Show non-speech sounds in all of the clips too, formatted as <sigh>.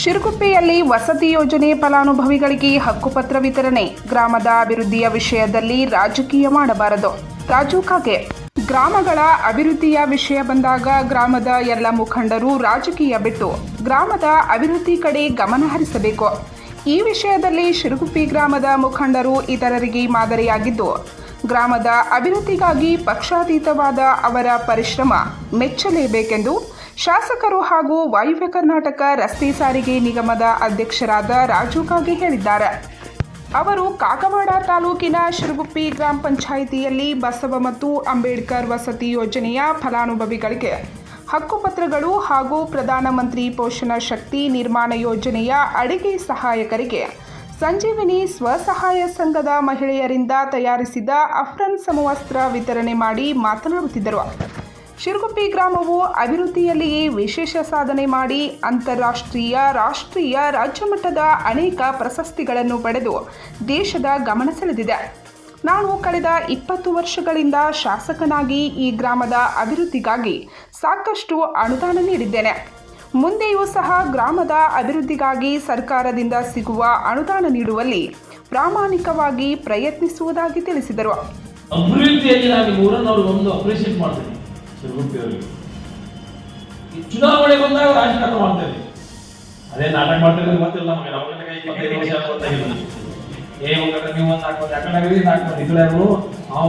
ಶಿರಗುಪ್ಪೆಯಲ್ಲಿ ವಸತಿ ಯೋಜನೆ ಫಲಾನುಭವಿಗಳಿಗೆ ಹಕ್ಕುಪತ್ರ ವಿತರಣೆ. ಗ್ರಾಮದ ಅಭಿವೃದ್ಧಿಯ ವಿಷಯದಲ್ಲಿ ರಾಜಕೀಯ ಮಾಡಬಾರದು. ರಾಜು ಖಾಗೆ ಗ್ರಾಮಗಳ ಅಭಿವೃದ್ಧಿಯ ವಿಷಯ ಬಂದಾಗ ಗ್ರಾಮದ ಎಲ್ಲ ಮುಖಂಡರು ರಾಜಕೀಯ ಬಿಟ್ಟು ಗ್ರಾಮದ ಅಭಿವೃದ್ಧಿ ಕಡೆ ಗಮನ ಹರಿಸಬೇಕು. ಈ ವಿಷಯದಲ್ಲಿ ಶಿರಗುಪ್ಪಿ ಗ್ರಾಮದ ಮುಖಂಡರು ಇತರರಿಗೆ ಮಾದರಿಯಾಗಿದ್ದು, ಗ್ರಾಮದ ಅಭಿವೃದ್ಧಿಗಾಗಿ ಪಕ್ಷಾತೀತವಾದ ಅವರ ಪರಿಶ್ರಮ ಮೆಚ್ಚಲೇಬೇಕೆಂದು ಶಾಸಕರು ಹಾಗೂ ವಾಯುವ್ಯ ಕರ್ನಾಟಕ ರಸ್ತೆ ಸಾರಿಗೆ ನಿಗಮದ ಅಧ್ಯಕ್ಷರಾದ ರಾಜು ಕಾಗೆ ಹೇಳಿದ್ದಾರೆ. ಅವರು ಕಾಗವಾಡ ತಾಲೂಕಿನ ಶಿರಗುಪ್ಪಿ ಗ್ರಾಮ ಪಂಚಾಯಿತಿಯಲ್ಲಿ ಬಸವ ಮತ್ತು ಅಂಬೇಡ್ಕರ್ ವಸತಿ ಯೋಜನೆಯ ಫಲಾನುಭವಿಗಳಿಗೆ ಹಕ್ಕುಪತ್ರಗಳು ಹಾಗೂ ಪ್ರಧಾನಮಂತ್ರಿ ಪೋಷಣ ಶಕ್ತಿ ನಿರ್ಮಾಣ ಯೋಜನೆಯ ಅಡಿಗೆ ಸಹಾಯಕರಿಗೆ ಸಂಜೀವಿನಿ ಸ್ವಸಹಾಯ ಸಂಘದ ಮಹಿಳೆಯರಿಂದ ತಯಾರಿಸಿದ ಅಫ್ರನ್ ಸಮವಸ್ತ್ರ ವಿತರಣೆ ಮಾಡಿ ಮಾತನಾಡುತ್ತಿದ್ದರು. ಶಿರಗುಪ್ಪಿ ಗ್ರಾಮವು ಅಭಿವೃದ್ಧಿಯಲ್ಲಿಯೇ ವಿಶೇಷ ಸಾಧನೆ ಮಾಡಿ ಅಂತಾರಾಷ್ಟ್ರೀಯ, ರಾಷ್ಟ್ರೀಯ ರಾಜ್ಯ ಮಟ್ಟದ ಅನೇಕ ಪ್ರಶಸ್ತಿಗಳನ್ನು ಪಡೆದು ದೇಶದ ಗಮನ ಸೆಳೆದಿದೆ. ನಾನು ಕಳೆದ ಇಪ್ಪತ್ತು ವರ್ಷಗಳಿಂದ ಶಾಸಕನಾಗಿ ಈ ಗ್ರಾಮದ ಅಭಿವೃದ್ಧಿಗಾಗಿ ಸಾಕಷ್ಟು ಅನುದಾನ ನೀಡಿದ್ದೇನೆ. ಮುಂದೆಯೂ ಸಹ ಗ್ರಾಮದ ಅಭಿವೃದ್ಧಿಗಾಗಿ ಸರ್ಕಾರದಿಂದ ಸಿಗುವ ಅನುದಾನ ನೀಡುವಲ್ಲಿ ಪ್ರಾಮಾಣಿಕವಾಗಿ ಪ್ರಯತ್ನಿಸುವುದಾಗಿ ತಿಳಿಸಿದರು. ಅಭಿವೃದ್ಧಿಯಲ್ಲಿ ನಾನು ಒಂದು ಅಪ್ರಿಷಿಯೇಟ್ ಮಾಡ್ತೇನೆ. ಈ ಚುನಾವಣೆ ಬಂದಾಗ ರಾಜಕಾರಣ ಮಾಡ್ತೇವೆ. ಅದೇ ನಾಟಕ ಮಾಡ್ತೇವೆ ಗೊತ್ತಿಲ್ಲ ನಮಗೆ. ನಮ್ಮ ವರ್ಷ ಏ, ಒಂದು ನೀವು ಒಂದು ನಾಲ್ಕು ಮಂದಿ ನಾಲ್ಕು ಮಂದಿ. ಈ ಕಡೆ ಯಾರು ನಾವು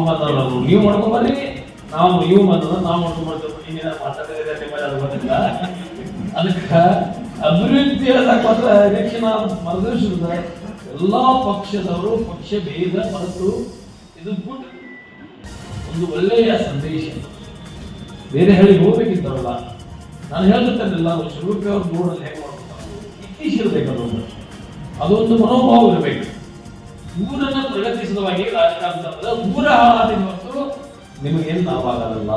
ನೀವು ಮಾಡ್ಕೊಂಡ್ ಬರ್ರಿ. ನಾವು, ನೀವು ಮಾತಾಡೋದು ನಾವು ಮಾಡ್ಕೊಂಡ್ ಮಾತಾಡಿದ್ರೆ ಗೊತ್ತಿಲ್ಲ ಅದಕ್ಕೆ ಅಭಿವೃದ್ಧಿ ಹೇಳಕ್ ಮಾತ್ರ ಎಲೆಕ್ಷನ್ ಎಲ್ಲಾ ಪಕ್ಷದವರು ಪಕ್ಷ ಭೇದ ಮರೆತು ಇದು ಒಂದು ಒಳ್ಳೆಯ ಸಂದೇಶ. ಬೇರೆ ಹೇಳಿ ಹೋಗ್ಬೇಕಿದ್ದಾರಲ್ಲ ನಾನು ಹೇಳ್ತಿರ್ತೇನೆಲ್ಲ ಶಿವರುಪಿ ಅವ್ರ ಬೋರ್ಡಲ್ಲಿ ಹೇಗೆ ಮಾಡ್ತಾರೆ ಇತ್ತೀಚಿರಬೇಕಲ್ಲ ಒಂದು ಅದೊಂದು ಮನೋಭಾವ ಇರಬೇಕು. ಊರನ್ನ ಪ್ರಗತಿಸಿದವಾಗಿ ರಾಜಕಾರಣ ಊರ ಹಾಳಾದ ಹೊರತು ನಿಮಗೇನು ಲಾಭ ಆಗಲ್ಲ.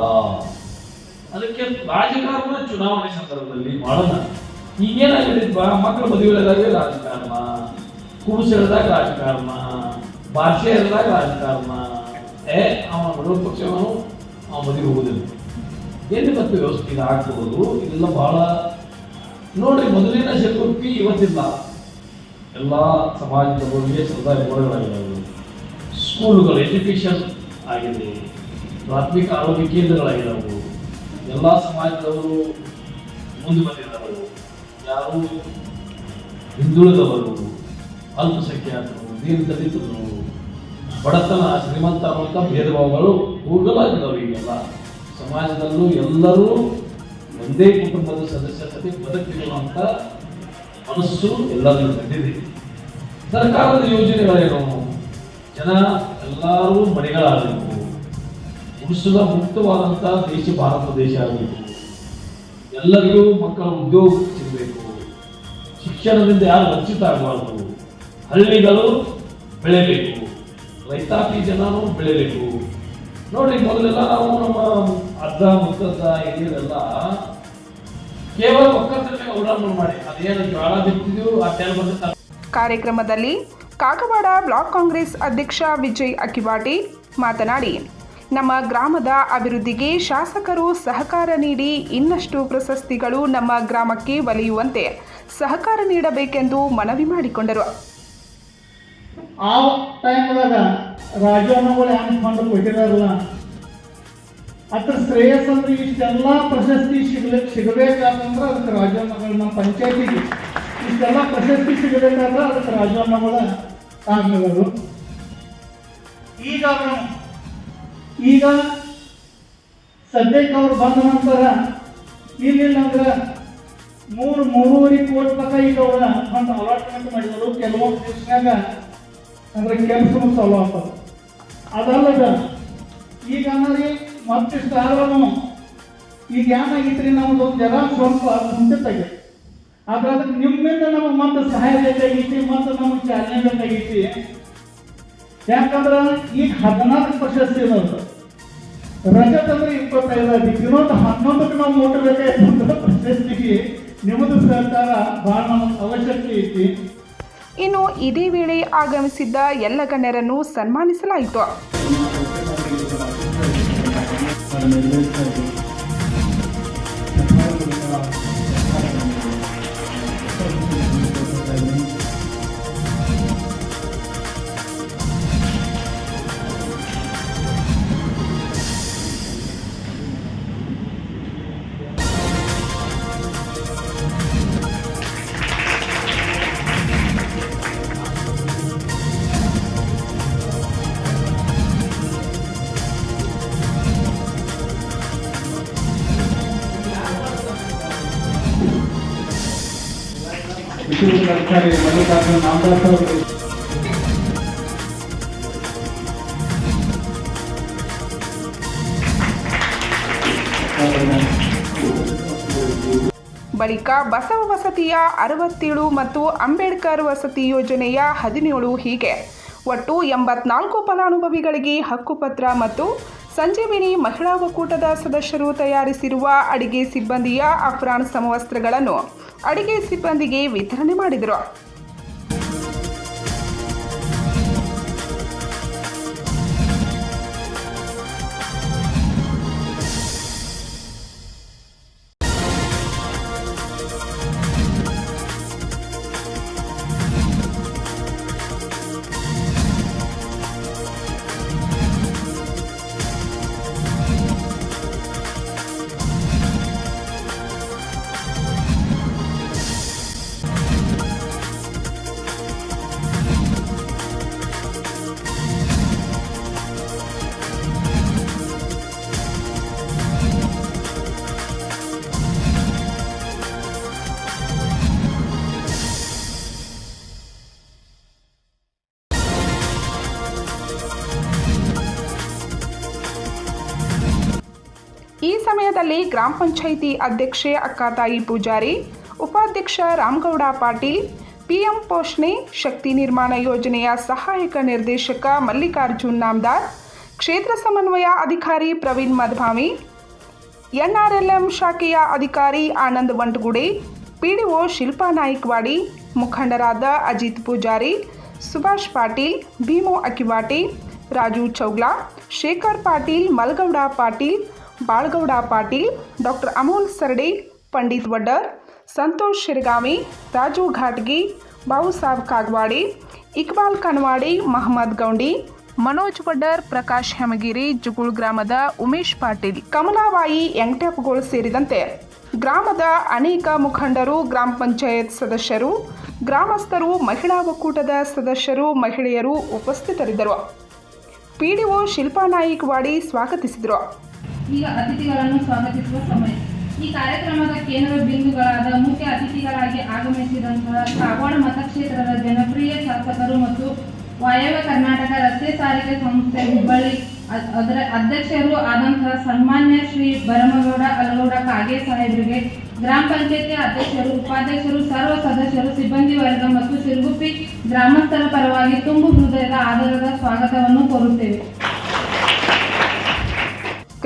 ಅದಕ್ಕೆ ರಾಜಕಾರಣ ಚುನಾವಣೆ ಸಂದರ್ಭದಲ್ಲಿ ಮಾಡೋಣ. ಈಗೇನಾಗಿದೆ ಮಕ್ಕಳ ಮದುವೆದಾಗ ರಾಜಕಾರಣ ಕುಡಿಸು ಹೇಳಿದಾಗ ರಾಜಕಾರಣ, ಭಾಷೆ ಹೇಳಿದಾಗ ರಾಜಕಾರಣ. ಏ, ಅವನ ಬಡವ ಪಕ್ಷವನು ಅವನ ಮದುವೆ ಹೋಗುದಿಲ್ಲ. ಏನು ಮತ್ತು ವ್ಯವಸ್ಥೆ ಇದು ಇದೆಲ್ಲ ಬಹಳ ನೋಡಿ ಮೊದಲಿನ ಶತ್ರುಪಿ ಇವತ್ತಿಲ್ಲ. ಎಲ್ಲ ಸಮಾಜದ ಬಗ್ಗೆ ಸದಾ ಗೋಡೆಗಳಾಗಿದ್ದಾವೆ. ಸ್ಕೂಲುಗಳು, ಎಜುಕೇಷನ್ ಆಗಿದೆ. ಪ್ರಾಥಮಿಕ ಆರೋಗ್ಯ ಕೇಂದ್ರಗಳಾಗಿದ್ದಾವೆ. ಎಲ್ಲ ಸಮಾಜದವರು ಮುಂದೆ ಬಂದಿದ್ದಾರೆ. ಯಾರು? ಹಿಂದುಳಿದವರು, ಅಲ್ಪಸಂಖ್ಯಾತರು ದೀನದಲಿತರು ಬಡತನ, ಶ್ರೀಮಂತ ಅನ್ನುವಂಥ ಭೇದ ಭಾವಗಳು ಈಗೆಲ್ಲ. ಸಮಾಜದಲ್ಲೂ ಎಲ್ಲರೂ ಒಂದೇ ಕುಟುಂಬದ ಸದಸ್ಯರ ಜೊತೆ ಬದುಕಿರುವಂಥ ಮನಸ್ಸು ಎಲ್ಲರಿಗೂ ಬಂದಿದೆ ಸರ್ಕಾರದ ಯೋಜನೆಗಳೇನು? ಜನ ಎಲ್ಲರೂ ಮನೆಗಳಾಗಬೇಕು. ಪುರುಷದ ಮುಕ್ತವಾದಂಥ ದೇಶ ಭಾರತ ದೇಶ ಆಗಬೇಕು. ಎಲ್ಲರಿಗೂ ಮಕ್ಕಳ ಉದ್ಯೋಗ ಸಿಗಬೇಕು. ಶಿಕ್ಷಣದಿಂದ ಯಾರು ವಂಚಿತ ಆಗಬಾರ್ದು. ಹಳ್ಳಿಗಳು ಬೆಳೆಯಬೇಕು ರೈತಾಪಿ ಜನರು ಬೆಳೆಯಬೇಕು ನೋಡಿ ಮೊದಲೆಲ್ಲ ನಾವು ನಮ್ಮ ಅರ್ಧ ಮುಖದ ಇದೆಲ್ಲ ಕೇವಲ ಒಕ್ಕತ್ತಲ್ಲಿ ಅವಲಂಬನೆ ಮಾಡಿ. ಅದೇನು ಜ್ವಾಳ ಬಿತ್ತಿದೆಯೋ, ಆ ಟೈಮ್ ಬಂದ ಕಾರ್ಯಕ್ರಮದಲ್ಲಿ ಕಾಗವಾಡ ಬ್ಲಾಕ್ ಕಾಂಗ್ರೆಸ್ ಅಧ್ಯಕ್ಷ ವಿಜಯ್ ಅಕಿವಾಟಿ ಮಾತನಾಡಿ, ನಮ್ಮ ಗ್ರಾಮದ ಅಭಿವೃದ್ಧಿಗೆ ಶಾಸಕರು ಸಹಕಾರ ನೀಡಿ ಇನ್ನಷ್ಟು ಪ್ರಶಸ್ತಿಗಳು ನಮ್ಮ ಗ್ರಾಮಕ್ಕೆ ಒಲಿಯುವಂತೆ ಸಹಕಾರ ನೀಡಬೇಕೆಂದು ಮನವಿ ಮಾಡಿಕೊಂಡರು. ಆ ಟೈಮ್ದಾಗ ರಾಜಣ್ಣಗಳು ಹೆಂಗ್ ಫಂಡ್ ಕೊಟ್ಟಿರಲ್ಲ ಅದ್ರ ಶ್ರೇಯಸ್ ಅಂದ್ರೆ ಇಷ್ಟೆಲ್ಲ ಪ್ರಶಸ್ತಿ ಸಿಗ್ಲಿಕ್ಕೆ ಸಿಗಬೇಕಾದಂದ್ರೆ ಅದಕ್ಕೆ ರಾಜಣ್ಣಗಳು ನಮ್ಮ ಪಂಚಾಯತಿಗೆ. ಇಷ್ಟೆಲ್ಲ ಪ್ರಶಸ್ತಿ ಸಿಗಬೇಕಾದ್ರೆ ಅದಕ್ಕೆ ರಾಜಣ್ಣಗಳ ಕಾರಣಗಳು ಈಗ ಈಗ ಸದ್ಯಕ್ಕೆ ಅವ್ರು ಬಂದ ನಂತರ ಇಲ್ಲಿಲ್ಲ ಅಂದ್ರೆ ಮೂರು, ಮೂರುವರೆ ಕೋಟಿ ತನಕ ಈಗ ಅವರ ಒಂದು ಅಲಾಟ್ಮೆಂಟ್ ಮಾಡಿದರು ಕೆಲವೊಂದು ದಿವಸನಾಗ ಅಂದ್ರೆ ಕೆಲಸ ಚಾಲು ಆಗ್ತದೆ ಅದಲ್ಲದ, ಈಗ ಅನ್ನೋರಿ ಮತ್ತಿಷ್ಟು ಆದ್ರೂ ಈಗ ಏನಾಗಿತ್ರಿ ನಮ್ದು ಒಂದು ಜನ ಸ್ವಲ್ಪ ಮುಂಚಿತಾಗಿ ಆದ್ರೆ ಅದಕ್ಕೆ ನಿಮ್ಮಿಂದ ನಮಗೆ ಮತ್ತೆ ಸಹಾಯ ಬೇಕಾಗಿತ್ತು, ಮತ್ತೆ ನಮಗೆ ಚಾಲನೆ ಬೇಕಾಗಿತ್ತು. ಯಾಕಂದ್ರೆ ಈಗ ಹದಿನಾಲ್ಕು ಪ್ರಶಸ್ತಿ ಅನ್ನೋದು ರಜತ್ ಅಂದ್ರೆ ಇಪ್ಪತ್ತೈದು ಇನ್ನೊಂದು ಹನ್ನೊಂದಕ್ಕೆ ನಾವು ಮುಟ್ಟಬೇಕಾಯ್ತು <laughs> ಪ್ರಶಸ್ತಿಗೆ ನಿಮ್ಮದು ಸರ್ಕಾರ ಬಹಳ ನಮಗೆ ಅವಶ್ಯಕತೆ ಐತಿ. ಇನ್ನು ಇದೇ ವೇಳೆ ಆಗಮಿಸಿದ್ದ ಎಲ್ಲ ಗಣ್ಯರನ್ನು ಸನ್ಮಾನಿಸಲಾಯಿತು. ಅಧಿಕಾರಿ ಮಲ್ಲಿಕಾರ್ಜುನ ಅವರು ಬಳಿಕ ಬಸವ ವಸತಿಯ ಅರವತ್ತೇಳು ಮತ್ತು ಅಂಬೇಡ್ಕರ್ ವಸತಿ ಯೋಜನೆಯ ಹದಿನೇಳು ಹೀಗೆ. ಒಟ್ಟು ಎಂಬತ್ನಾಲ್ಕು ಫಲಾನುಭವಿಗಳಿಗೆ ಹಕ್ಕುಪತ್ರ ಮತ್ತು ಸಂಜೀವಿನಿ ಮಹಿಳಾ ಒಕ್ಕೂಟದ ಸದಸ್ಯರು ತಯಾರಿಸಿರುವ ಅಡಿಗೆ ಸಿಬ್ಬಂದಿಯ ಅಫ್ರಾನ್ ಸಮವಸ್ತ್ರಗಳನ್ನು ಅಡಿಗೆ ಸಿಬ್ಬಂದಿಗೆ ವಿತರಣೆ ಮಾಡಿದರು. ಸಮಯದಲ್ಲಿ ಗ್ರಾಮ ಪಂಚಾಯಿತಿ ಅಧ್ಯಕ್ಷೆ ಅಕ್ಕಾತಾಯಿ ಪೂಜಾರಿ, ಉಪಾಧ್ಯಕ್ಷ ರಾಮಗೌಡ ಪಾಟೀಲ್, ಪಿಎಂ ಪೋಷಣೆ, ಶಕ್ತಿ ನಿರ್ಮಾಣ ಯೋಜನೆಯ ಸಹಾಯಕ ನಿರ್ದೇಶಕ ಮಲ್ಲಿಕಾರ್ಜುನ್ ನಾಮ್ದಾರ್, ಕ್ಷೇತ್ರ ಸಮನ್ವಯ ಅಧಿಕಾರಿ ಪ್ರವೀಣ್ ಮಧ್ವಾಮಿ ಎನ್ಆರ್ಎಲ್ಎಂ ಶಾಖೆಯ ಅಧಿಕಾರಿ ಆನಂದ್ ವಂಟಗುಡೆ, ಪಿಡಿಒ ಶಿಲ್ಪಾ ನಾಯ್ಕವಾಡಿ, ಮುಖಂಡರಾದ ಅಜಿತ್ ಪೂಜಾರಿ, ಸುಭಾಷ್ ಪಾಟೀಲ್, ಭೀಮು ಅಕಿವಾಟಿ, ರಾಜು ಚೌಗ್ಲಾ, ಶೇಖರ್ ಪಾಟೀಲ್, ಮಲ್ಗೌಡ ಪಾಟೀಲ್ ಬಾಳ್ಗೌಡ ಪಾಟೀಲ್, ಡಾಕ್ಟರ್ ಅಮೋಲ್ ಸರ್ಡೆ, ಪಂಡಿತ್ ವಡ್ಡರ್, ಸಂತೋಷ್ ಶಿರಗಾಮಿ ರಾಜು ಘಾಟ್ಗಿ ಬಾಬುಸಾಬ್ ಕಾಗ್ವಾಡಿ, ಇಕ್ಬಾಲ್ ಕನ್ವಾಡಿ, ಮಹಮ್ಮದ್ ಗೌಂಡಿ, ಮನೋಜ್ ವಡ್ಡರ್, ಪ್ರಕಾಶ್ ಹೆಮಗಿರಿ, ಜುಗುಳ್ ಗ್ರಾಮದ ಉಮೇಶ್ ಪಾಟೀಲ್, ಕಮಲಾಬಾಯಿ, ಎಂಟೆಪ್ಗೋಳ್ ಸೇರಿದಂತೆ ಗ್ರಾಮದ ಅನೇಕ ಮುಖಂಡರು, ಗ್ರಾಮ ಪಂಚಾಯತ್ ಸದಸ್ಯರು, ಗ್ರಾಮಸ್ಥರು, ಮಹಿಳಾ ಒಕ್ಕೂಟದ ಸದಸ್ಯರು, ಮಹಿಳೆಯರು ಉಪಸ್ಥಿತರಿದ್ದರು. ಪಿಡಿಒ ಶಿಲ್ಪಾ ನಾಯ್ಕವಾಡಿ ಸ್ವಾಗತಿಸಿದರು. ಈಗ ಅತಿಥಿಗಳನ್ನು ಸ್ವಾಗತಿಸುವ ಸಮಯ. ಈ ಕಾರ್ಯಕ್ರಮದ ಕೇಂದ್ರ ಬಿಂದುಗಳಾದ ಮುಖ್ಯ ಅತಿಥಿಗಳಾಗಿ ಆಗಮಿಸಿದಂತಹ ಕಾಗವಾಡ ಮತಕ್ಷೇತ್ರದ ಜನಪ್ರಿಯ ಶಾಸಕರು ಮತ್ತು ವಾಯವ್ಯ ಕರ್ನಾಟಕ ರಸ್ತೆ ಸಾರಿಗೆ ಸಂಸ್ಥೆ ಹುಬ್ಬಳ್ಳಿ ಅದರ ಅಧ್ಯಕ್ಷರು ಆದಂತಹ ಸನ್ಮಾನ್ಯ ಶ್ರೀ ಭರಮಗೌಡ ಅಲಗೌಡ ಕಾಗೆ ಸಾಹೇಬರಿಗೆ ಗ್ರಾಮ ಪಂಚಾಯತಿ ಅಧ್ಯಕ್ಷರು, ಉಪಾಧ್ಯಕ್ಷರು, ಸರ್ವ ಸದಸ್ಯರು, ಸಿಬ್ಬಂದಿ ವರ್ಗ ಮತ್ತು ಸಿರುಗುಪ್ಪಿ ಗ್ರಾಮಸ್ಥರ ಪರವಾಗಿ ತುಂಬು ಹೃದಯದ ಆಧಾರದ ಸ್ವಾಗತವನ್ನು ಕೋರುತ್ತೇವೆ.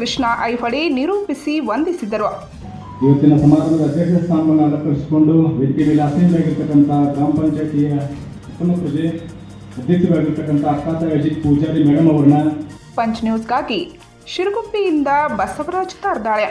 ಕೃಷ್ಣ ಐಹೊಳೆ ನಿರೂಪಿಸಿ ವಂದಿಸಿದರು. ಇವತ್ತಿನ ಸಮಾರಂಭದ ಅಧ್ಯಕ್ಷ ಸ್ಥಾನವನ್ನು ಅಲಂಕರಿಸಿಕೊಂಡು ವೇದಿಕೆ ಮೇಲೆ ಆಸೀನರಾಗಿರ್ತಕ್ಕಂಥ ಗ್ರಾಮ ಪಂಚಾಯತಿಯ ಉತ್ತಮ ಪ್ರಜೆ ಅಧ್ಯಕ್ಷರಾಗಿರ್ತಕ್ಕಂಥ ಅಕ್ಕಾತ ಅಜಿತ್ ಪೂಜಾರಿ ಮೇಡಮ್ ಅವರನ್ನ ಪಂಚ್ ನ್ಯೂಸ್ಗಾಗಿ ಶಿರಗುಪ್ಪಿಯಿಂದ ಬಸವರಾಜ್ ತಾರ್ದಾಳೆ.